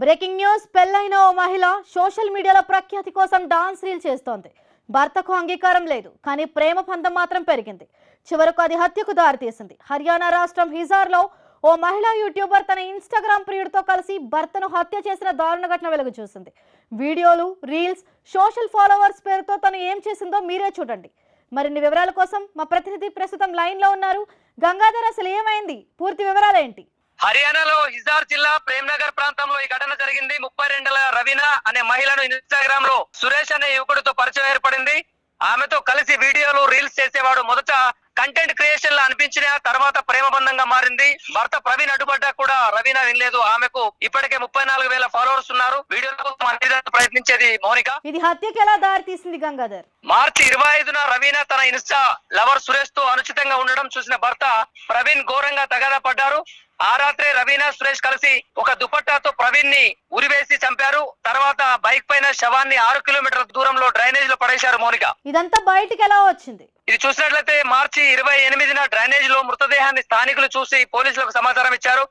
Breaking news పెళ్ళైన ఓ మహిళ social మీడియాలో ప్రఖ్యాతి కోసం డాన్స్ రీల్ చేస్తోంది. భర్తకు అంగీకారం లేదు కానీ ప్రేమ పందం మాత్రం పెరిగింది. చివరకు అది హత్యకు దారితీసింది. హర్యానా రాష్ట్రం హిజార్లో ఓ మహిళా యూట్యూబర్ తన ఇన్స్టాగ్రామ్ ప్రియుడితో కలిసి భర్తను హత్య చేసిన దారుణ ఘటన వెలుగు చూసింది. వీడియోలు రీల్స్ సోషల్ ఫాలోవర్స్ పేరుతో తను ఏం చేసిందో మీరే చూడండి. మరిన్ని వివరాల కోసం మా ప్రతినిధి ప్రస్తుతం లైన్లో ఉన్నారు. గంగాధర్ అసలు ఏమైంది? పూర్తి వివరాలు ఏంటి హర్యానాలో హిజార్ జిల్లా ప్రేమ్నగర్ ప్రాంతంలో ఈ ఘటన జరిగింది. ముప్పై రెండుల రవీనా అనే మహిళను ఇన్స్టాగ్రామ్లో సురేష్ అనే యువకుడితో పరిచయం ఏర్పడింది. ఆమెతో కలిసి వీడియోలు రీల్స్ చేసేవాడు మొదట కంటెంట్ క్రియేషన్ లా అనిపించిన తర్వాత ప్రేమ బంధంగా మారింది. భర్త ప్రవీణ్ అడ్డుపడ్డా కూడా రవీనా వినలేదు. ఆమెకు ఇప్పటికే ముప్పై నాలుగు వేల ఫాలోవర్స్ ఉన్నారు. వీడియోల కోసం అన్ని విధాలుగా ప్రయత్నించేది మౌనిక. ఇది హత్యకి ఎలా దారితీసింది గంగాధర్? మార్చి ఇరవై ఐదున రవీనా తన ఇన్స్టా లవర్ సురేష్తో అనుచితంగా ఉండడం చూసిన భర్త ప్రవీణ్ ఘోరంగా తగాదా పడ్డారు ఆ రాత్రే రవీనా సురేష్ కలిసి ఒక దుపట్టాతో ప్రవీణ్ని ఉరివేసి చంపారు. తర్వాత బైక్ పైన శవాన్ని ఆరు కిలోమీటర్ల దూరంలో డ్రైనేజ్లో పడేశారు మౌనిక. ఇదంతా బయటికి ఎలా వచ్చింది? ఇది చూసినట్లయితే మార్చి ఇరవై ఎనిమిదిన డ్రైనేజ్లో మృతదేహాన్ని స్థానికులు చూసి పోలీసులకు సమాచారం ఇచ్చారు.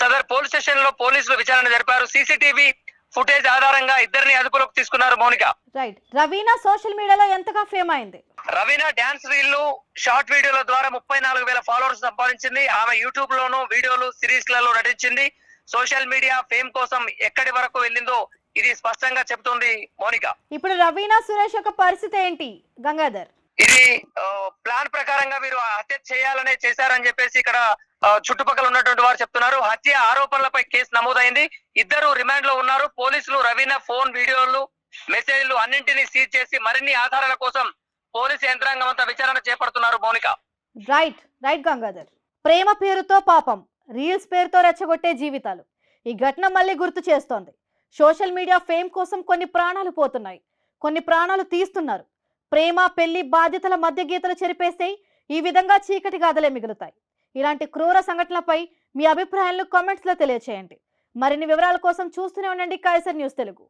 సదర్ పోలీస్ స్టేషన్లో పోలీసులు విచారణ జరిపారు. సీసీటీవీ ఫుటేజ్ ఆధారంగా ఇద్దరిని అదుపులోకి తీసుకున్నారు మౌనిక. రైట్ రవీనా సోషల్ మీడియాలో ఎంతగా ఫేమ్ అయింది? రవీనా డాన్స్ రీళ్ళు షార్ట్ వీడియోల ద్వారా ముప్పై నాలుగు వేల ఫాలోవర్స్ సంపాదించింది. ఆమె యూట్యూబ్ లోను వీడియోలు సిరీస్లలో నటించింది. సోషల్ మీడియా ఫేమ్ కోసం ఎక్కడి వరకు వెళ్ళిందో ఇది స్పష్టంగా చెబుతుంది మౌనిక. ఇప్పుడు రవీనా సురేష్ యొక్క పరిస్థితి ఏంటి గంగాధర్? ఇది ప్లాన్ ప్రకారంగా వీరు హత్య చేయాలనే చేశారని చెప్పేసి ఇక్కడ చుట్టుపక్కల ఉన్నటువంటి వారు చెప్తున్నారు. హత్య ఆరోపణలపై కేసు నమోదైంది. ఇద్దరు రిమాండ్లో ఉన్నారు. పోలీసులు రవీనా ఫోన్ వీడియోలు మెసేజ్లు అన్నింటినీ సీజ్ చేసి మరిన్ని ఆధారాల కోసం పోలీసు యంత్రాంగం అంతా విచారణ చేపడుతున్నారు మౌనిక. Right right Gangadhar. ప్రేమ పేరుతో పాపం రీల్స్ పేరుతో రెచ్చగొట్టే జీవితాలు. ఈ ఘటన మళ్ళీ గుర్తు చేస్తోంది. సోషల్ మీడియా ఫేమ్ కోసం కొన్ని ప్రాణాలు పోతున్నాయి. కొన్ని ప్రాణాలు తీస్తున్నారు. ప్రేమ పెళ్ళి బాధ్యతల మధ్య గీతలు చెరిపేస్తే ఈ విధంగా చీకటి గాథలే మిగులుతాయి. ఇలాంటి క్రూర సంఘటనలపై మీ అభిప్రాయాలను కామెంట్స్లో తెలియచేయండి. మరిన్ని వివరాల కోసం చూస్తూనే ఉండండి కైసర్ న్యూస్ తెలుగు.